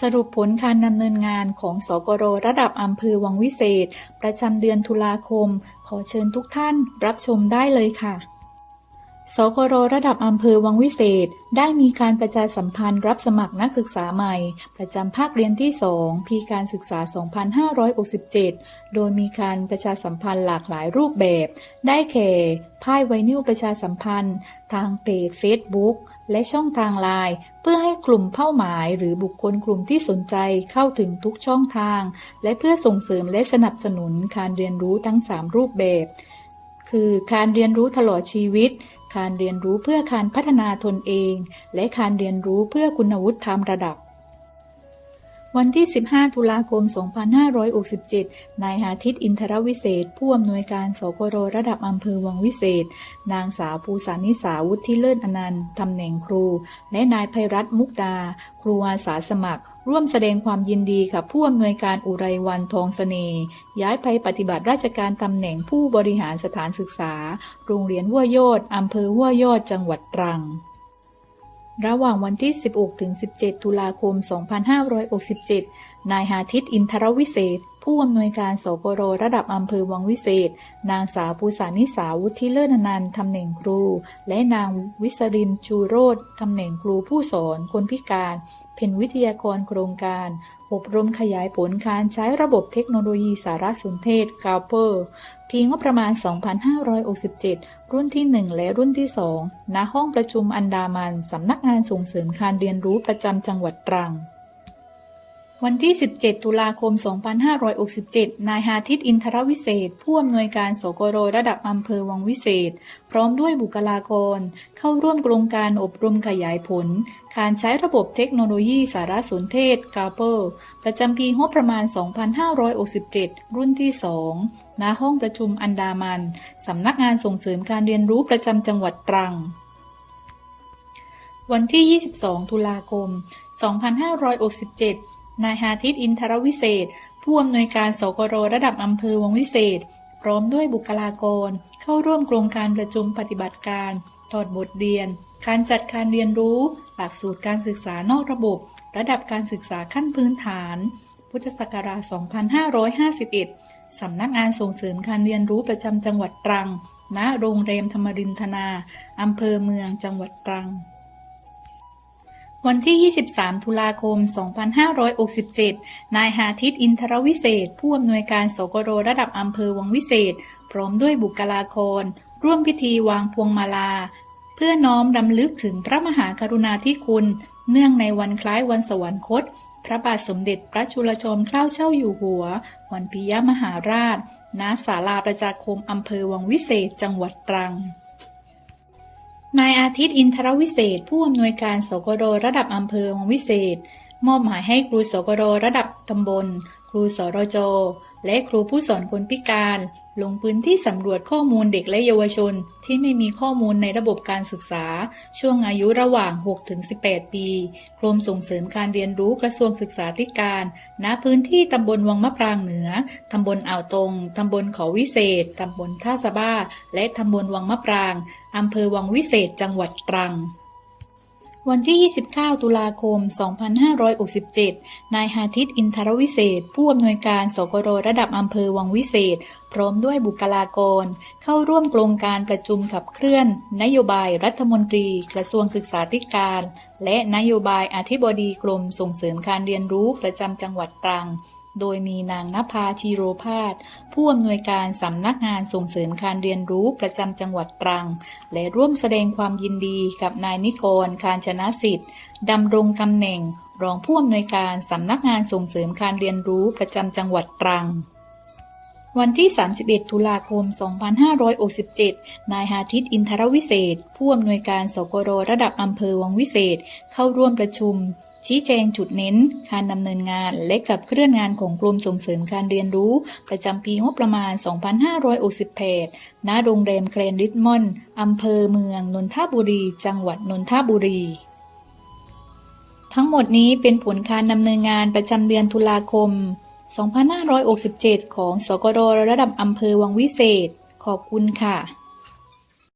สรุปผลการดำเนินงานของสกรระดับอำเภอวังวิเศษ ประจำเดือนตุลาคม ขอเชิญทุกท่านรับชมได้เลยค่ะสกรระดับอำเภอวังวิเศษ ได้มีการประชาสัมพันธ์รับสมัครนักศึกษาใหม่ ประจำภาคเรียนที่ 2 ปีการศึกษา 2567 โดยมีการประชาสัมพันธ์หลากหลายรูปแบบ ได้แก่ พ่ายไวนิลประชาสัมพันธ์ ทางเพจ Facebook และช่องทางไลน์เพื่อให้กลุ่มเป้าหมายหรือบุคคลกลุ่มที่สนใจเข้าถึงทุกช่องทาง และเพื่อส่งเสริมและสนับสนุนการเรียนรู้ทั้ง 3 รูปแบบ คือการเรียนรู้ตลอดชีวิต การเรียนรู้เพื่อการพัฒนาตนเอง และการเรียนรู้เพื่อคุณวุฒิธรรมระดับ วันที่ 15 ตุลาคม 2567 นายหาทิตอินทรวิเศษ ผู้อำนวยการสกรระดับอำเภอวังวิเศษ นางสาวภูสานิสาวุฒิเลิศอนันต์ตำแหน่งครู และนายภัยรัตน์มุกดา ครูอาสาสมัคร ร่วมแสดงความยินดีกับผู้อำนวยการอุไรวันทองเสน่ย้ายไปปฏิบัติราชการตำแหน่งผู้บริหารสถานศึกษา โรงเรียนหัวโยดอำเภอหัวโยดจังหวัดตรัง ระหว่างวันที่ 16 ถึง 17 ตุลาคม 2567 นายหาทิตอินทรวิเศษ ผู้อำนวยการสกรระดับอำเภอวังวิเศษ นางสาวภูสานิสาวุฒิเลิศนันต์ตำแหน่งครู และนางวิสรินชูโรธตำแหน่งครูผู้สอนคนพิการ เป็นวิทยากรโครงการอบรมขยายผลการใช้ระบบเทคโนโลยีสารสนเทศกาเปอร์ ปีงบประมาณ 2567 รุ่นที่ 1 และรุ่นที่ 2 ณ ห้องประชุมอันดามัน สำนักงานส่งเสริมการเรียนรู้ประจำจังหวัดตรัง วันที่ 17 ตุลาคม 2567 นายหาทิตอินทรวิเศษ ผู้อำนวยการสกรระดับอำเภอวังวิเศษ พร้อมด้วยบุคลากร เข้าร่วมโครงการอบรมขยายผล การใช้ระบบเทคโนโลยีสารสนเทศกาเปอร์ประจำปีงบประมาณ 2567 รุ่นที่ 2 ณห้องประชุมอันดามัน สำนักงานส่งเสริมการเรียนรู้ประจำจังหวัดตรัง วันที่ 22 ตุลาคม 2567 นายหาทิตอินทรวิเศษ ผู้อำนวยการสกรระดับอำเภอวังวิเศษ พร้อมด้วยบุคลากร เข้าร่วมโครงการประชุมปฏิบัติการถอดบทเรียน การจัดการเรียนรู้ หลักสูตรการศึกษานอกระบบ ระดับการศึกษาขั้นพื้นฐาน พุทธศักราช 2551 สำนักงานส่งเสริมการเรียนรู้ประจำจังหวัดตรัง ณ โรงแรมธรรมรินทนา อำเภอเมือง จังหวัดตรัง วันที่ 23 ตุลาคม 2567 นายหาทิตอินทรวิเศษ ผู้อำนวยการสกรระดับอำเภอวังวิเศษ พร้อมด้วยบุคลากร ร่วมพิธีวางพวงมาลา เพื่อน้อมรำลึกถึงพระมหากรุณาธิคุณ เนื่องในวันคล้ายวันสวรรคต พระบาทสมเด็จพระจุลจอมเกล้าเจ้าอยู่หัว วันปิยมหาราช ณ ศาลาประชาคมอำเภอวังวิเศษ จังหวัดตรัง นายอาทิตย์อินทรวิเศษ ผู้อำนวยการสกรระดับอำเภอวังวิเศษ มอบหมายให้ครูสกรระดับตำบล ครูสรจ และครูผู้สอนคนพิการ ลงพื้นที่สำรวจข้อมูลเด็กและเยาวชน ที่ไม่มีข้อมูลในระบบการศึกษา ช่วงอายุระหว่าง 6-18 ปีกรมส่งเสริมการเรียนรู้กระทรวงศึกษาธิการ ณ พื้นที่ตำบลวังมะปรางเหนือ ตำบลอ่าวตง ตำบลเขาวิเศษ ตำบลท่าสะบ้า และตำบลวังมะปราง อำเภอวังวิเศษ จังหวัดตรัง วันที่ 29 ตุลาคม 2567 นายหาทิตอินทรวิเศษ ผู้อำนวยการสกรระดับอำเภอวังวิเศษ พร้อมด้วยบุคลากร เข้าร่วมโครงการประชุมขับเคลื่อน นโยบายรัฐมนตรี กระทรวงศึกษาธิการ และนโยบายอธิบดีกรมส่งเสริมการเรียนรู้ประจำจังหวัดตรัง โดยมีนางนภาชีโรพาสผู้อำนวยการสำนักงานส่งเสริมการเรียนรู้ประจำจังหวัดตรัง และร่วมแสดงความยินดีกับนายนิกรการชนะสิทธิ์ดำรงตำแหน่ง รองผู้อำนวยการสำนักงานส่งเสริมการเรียนรู้ประจำจังหวัดตรังวันที่ 31 ตุลาคม 2567 นายหาทิตอินทรวิเศษ ผู้อำนวยการสกรระดับอำเภอวังวิเศษ เข้าร่วมประชุม ชี้แจงจุดเน้น การดำเนินงานและกับเคลื่อนงานของกรมส่งเสริมการเรียนรู้ ประจำปีงบประมาณ 2568ณโรงแรมแกรนด์ริชมอนด์อำเภอเมือง นนทบุรี จังหวัดนนทบุรีทั้งหมดนี้เป็นผลการดำเนินงานประจำเดือนตุลาคม 2567 ของสกรระดับอำเภอวังวิเศษ ขอบคุณค่ะ